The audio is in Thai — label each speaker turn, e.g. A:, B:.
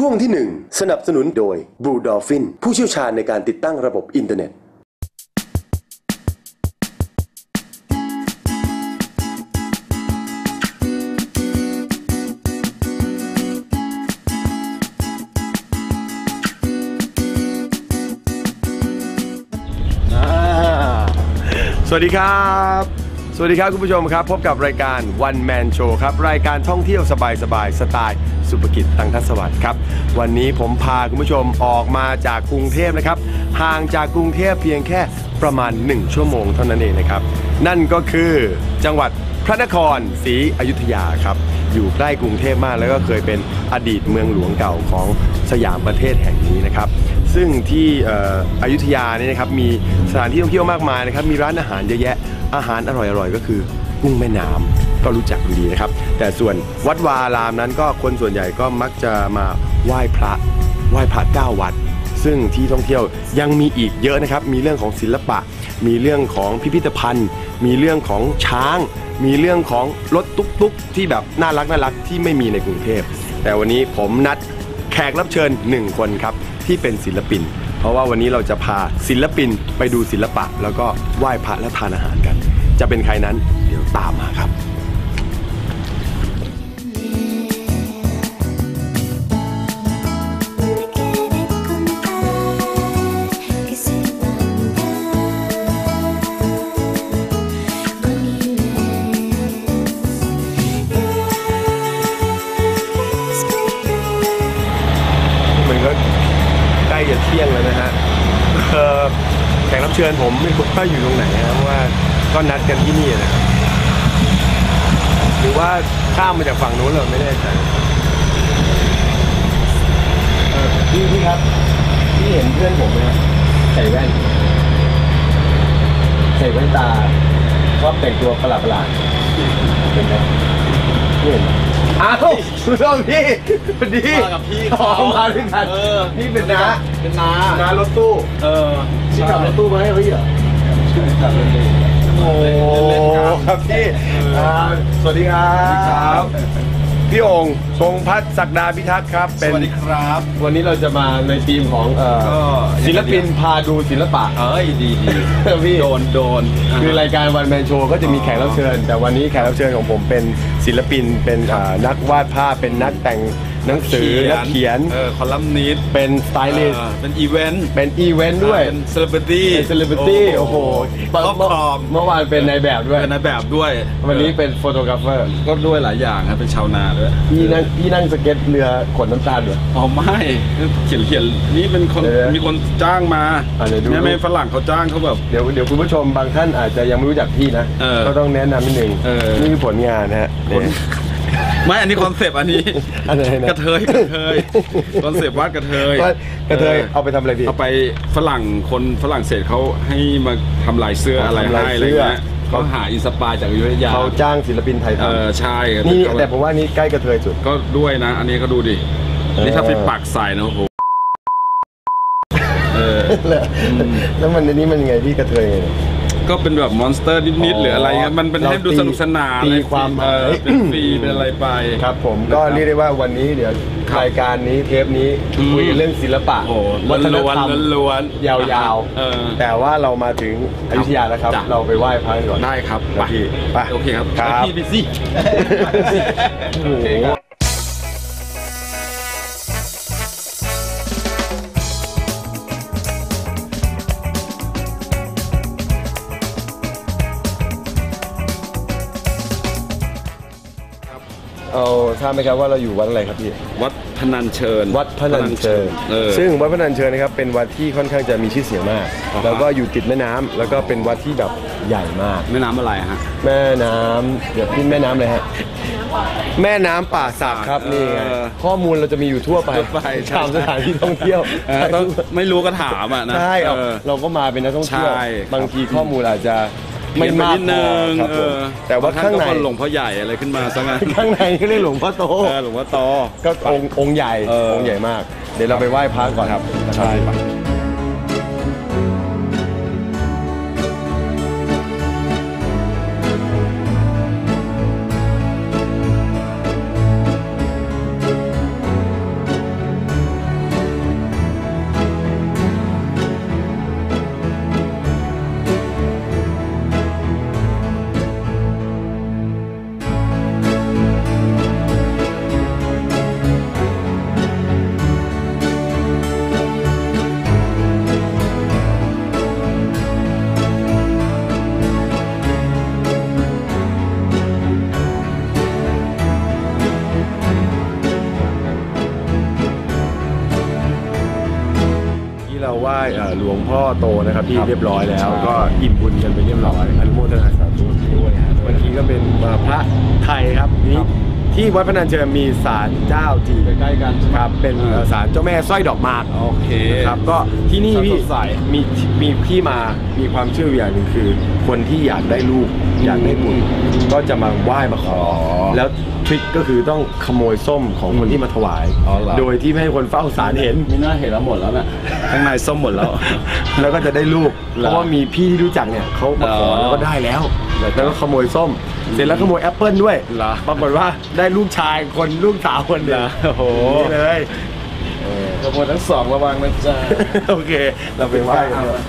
A: ช่วงที่ 1 สนับสนุนโดย Blue Dolphin ผู้เชี่ยวชาญในการติดตั้งระบบอินเทอร์เน็ต
B: สวัสดีครับ สวัสดีครับ คุณผู้ชมครับ พบกับรายการ One Man Show ครับ รายการท่องเที่ยวสบายสบายๆสไตล์สุภกิจตังทัศวัสดิ์ครับ วันนี้ผมพาคุณผู้ชมออกมาจากกรุงเทพนะครับ ห่างจากกรุงเทพเพียงแค่ประมาณ 1 ชั่วโมงเท่านั้นเองนะครับ นั่นก็คือจังหวัดพระนครศรีอยุธยาครับ อยู่ใกล้กรุงเทพมากแล้วก็เคยเป็นอดีตเมืองหลวงเก่าของสยามประเทศแห่งนี้นะครับซึ่งที่เอ่ออยุธยาเนี่ยนะครับมีสถานที่ท่องเที่ยวมากมายนะครับมีร้านอาหารเยอะแยะ อาหารอร่อยๆก็คือกุ้งแม่น้ำก็รู้จักดีนะครับ แต่ส่วนวัดวารามนั้นก็คนส่วนใหญ่ก็มักจะมาไหว้พระไหว้พระเก้าวัด ซึ่งที่ท่องเที่ยวยังมีอีกเยอะนะครับ มีเรื่องของศิลปะ มีเรื่องของพิพิธภัณฑ์ มีเรื่องของช้าง มีเรื่องของรถตุ๊กๆ ที่แบบน่ารักน่ารักที่ไม่มีในกรุงเทพ แต่วันนี้ผมนัดแขกรับเชิญหนึ่งคนครับที่เป็นศิลปิน เพราะว่าวันนี้เราจะพาศิลปินไปดูศิลปะ แล้วก็ไหว้พระและทานอาหาร จะเป็นใครนั้น เดี๋ยวตามมาครับ
C: Que se manda con miles
B: มันก็ใกล้จะเที่ยงแล้วนะฮะเอ่อแขกรับเชิญผมไม่รู้ว่าอยู่ตรงไหนนะเพราะว่า ก็นัดกันที่นี่นะครับหรือว่าข้ามมาจากฝั่งนู้นเราไม่แน่ใจเออพี่พี่ครับพี่เห็นเพื่อนผมไหมครับใส่แว่นใส่แว่นตาชอบแต่งตัวประหลาดประหลาดๆเห็นไหมพี่เห็นไหมอ้าวคุณผู้ชมพี่สวัสดี
D: มากับพี่
B: อ๋อ
D: เขา
B: มาด้วยกัน
D: เออ
B: นี่เป็นน้า
D: เป็นนา
B: น้ารถตู้
D: เออ
B: ที่ขับรถตู้มาให้พี่เหรอ โอ้ครับพี่อ่าสวัสดีครับพี่โองค์ทรงพัฒน์ศักดาพิทักษ์ครับ
D: ส
B: เป็น
D: วัสดีครับ
B: วันนี้เราจะมาในทีมของเอ่อ
D: ก็
B: ศิลปินพาดูศิลปะ
D: เอ้ยดีดี
B: พี่
D: โดนโดน
B: คือรายการวันแมนโชว์ก็จะมีแขกรับเชิญ แต่วันนี้แขกรับเชิญของผมเป็นศิลปินเป็นอ่านักวาดภาพเป็นนักแต่ง หนังสือนักเขียน
D: เออคอลัมนิสต์
B: เป็นสไตลิส
D: เอ
B: ต์
D: อเป็นอีเวนต์
B: เป็นอีเวนต์ด้วย
D: เป็นเซเลบริตี้
B: เป็นเซเลบริตี้โอ้โห
D: ครอบครอง
B: เมื่อวานเป็นในายแบบด้วย
D: เป็นในแบบด้วย
B: วันนี้เป็นโฟโตกราฟเฟอร์
D: ก็ด้วยหลายอย่างครับเป็นชาวนาด้วย
B: พี่นั่งพี่นั่งสเก็ตเรือขนน้ำตาลเหรอ
D: อ๋อไม่เขียนเขียนนี่เป็นคน
B: เดี๋ยว
D: มีคนจ้างมา
B: อะเดี๋ยวดู
D: แม่แม่ฝรั่งเขาจ้างเขาแบบ
B: เดี๋ยวเดี๋ยวคุณผู้ชมบางท่านอาจจะยังไม่รู้จักพี่นะ
D: เออ
B: ก็ต้องแนะนำนิดนึง
D: เออ
B: นี่คือผลงานนะฮะ
D: ผล ไม่อันนี้คอนเซปต์อันนี้
B: อะไรนะ
D: กระเทยกระเทยคอนเซปต์วาดกระเทย
B: ว่ากระเทย
D: ออ
B: เอาไปทำอะไรพี่
D: เอาไปฝรั่งคนฝรั่งเศสเขาให้มาทำลายเสื้ออะไร
B: ทำลาย
D: ให้อะไร
B: เสื้อ
D: เงี้ยเขาหาอินสปายจากอยุธยา
B: เขาจ้างศิลปินไทยท
D: เออใช่ำ
B: นี่
D: ก็
B: แต่ผมว่านี่ใกล้กระเทยสุด
D: ก็ด้วยนะ อันนี้ก็ดูดิ
B: เออ
D: นี่ถ้าไปปักใส่นะโอ้โหเออ
B: แล้วมันในนี้มันยังไงพี่กระเทยไงเนี่ย
D: ก็เป็นแบบมอนสเตอร์นิด
B: อ๋อ
D: ๆหรืออะไรเงี้ยมันเป็น
B: เรา
D: ให้ดู
B: ตี
D: สนุกสนาน
B: ตี
D: เลย
B: ความหมาย
D: เออเป็นฟรีเป็นอะไรไป
B: ครับผมก็
D: นะครับ
B: เรียกได้ว่าวันนี้เดี๋ยว
D: ครับ
B: รายการนี้เทปนี้
D: อืม
B: คุยเรื่องศิลปะ
D: โอ้โห
B: วัฒน
D: ล้วน
B: ธรรม
D: ๆล้วนๆ
B: ยาวๆ
D: เออ
B: แต่ว่าเรามาถึงอยุธยาแล้วครับ
D: จ้ะ
B: เราไปไหว้พระกันก่อน
D: ได้ครับ
B: นะพี่ไป
D: โอเคครับ
B: ครับ
D: พี่ไปสิ
B: เอาทราบไหมครับว่าเราอยู่วัดอะไรครับพี่
D: วัดพนัญเชิญ
B: วัดพนัญเชิญ
D: เออ
B: ซึ่งวัดพนัญเชิญนะครับเป็นวัดที่ค่อนข้างจะมีชื่อเสียงมาก
D: อ่าฮะ
B: แล้วก็อยู่ติดแม่น้ำแล้วก็เป็นวัดที่แบบใหญ่มาก
D: แม่น้ำอะไรฮะ
B: แม่น้ำเดี๋ยวพี่แม่น้ำเลยฮะแม่น้ำป่าสักครับ
D: เออ
B: นี่ไงข้อมูลเราจะมีอยู่ทั่วไป
D: ทั่วไปใช่
B: ตามสถานที่ท่องเที่ยว
D: เออต้องไม่รู้ก็ถามอะนะ
B: ใช่เอา
D: เออ
B: เราก็มาเป็นนักท่องเที่ยว
D: ใช่
B: บางทีข้อมูลอาจจะ ไม่
D: เขียนป
B: มาก
D: นิด
B: พ
D: นึ
B: องครับ
D: เอ
B: ผม
D: อ
B: แต่ว่า
D: บท่
B: ข้างใน
D: ก็หลวงพ่อใหญ่อะไรขึ้นมาซะงั้น
B: ข้างในก็เรียกหลวงพ่อโต
D: เออหลวงพ่อโต
B: ก็องค์องค์ใหญ่
D: เออ
B: องค์ใหญ่มาก เดี๋ยวเราไปไหว้พระก่อนครับ
D: ใช่
B: ไหว้เอ่อหลวงพ่อโตนะครับที่
D: ครับ
B: เรียบร้อยแล้ว
D: ใช่
B: ก็อิ่มบุญกันไปเรียบร้อยอนุโมทนาสาธุด้วยฮะเมื่อกี้ก็เป็นเอ่อพระไทยครับนี่ที่วัดพนัญเชิงมีศาลเจ้าจี
D: ใกล้ๆกันใช่ไหม
B: ครับเป็นเอ่อศาลเจ้าแม่สร้อยดอกหมาก
D: โอเค
B: นะครับก็ที่นี่พี่
D: สดใส
B: มีมีที่มามีความเชื่ออยู่อย่างหนึ่งคือ คนที่อยากได้ลูกอยากได้บุญก็จะมาไหว้มาขออ
D: อ
B: แล้วทริคก็คือต้องขโมยส้มของคนที่มาถวาย
D: อ๋อเหรอ
B: โดยที่ไม่ให้คนเฝ้าศาลเห็น
D: มีหน้าเห็นแล้วหมดแล้วน่ะ ข้างในส้มหมดแล้ว
B: แล้วก็จะได้ลูก
D: เหรอ
B: เพราะว่ามีพี่ที่รู้จักเนี่ยเขามาขอ
D: อ๋อ
B: แล้วก็ได้แล้วแล้วก็ขโมยส้ม เสร็จแล้วขโมยแอปเปิลด้วย
D: เหรอ
B: ปรากฏว่าได้ลูกชายคนลูกสาวคนเดียว
D: โอ้โห
B: นี่เลย
D: ขบวนทั้งสองระวังนะจ๊ะ
B: โอเค เราไปไหว้กันเถอะ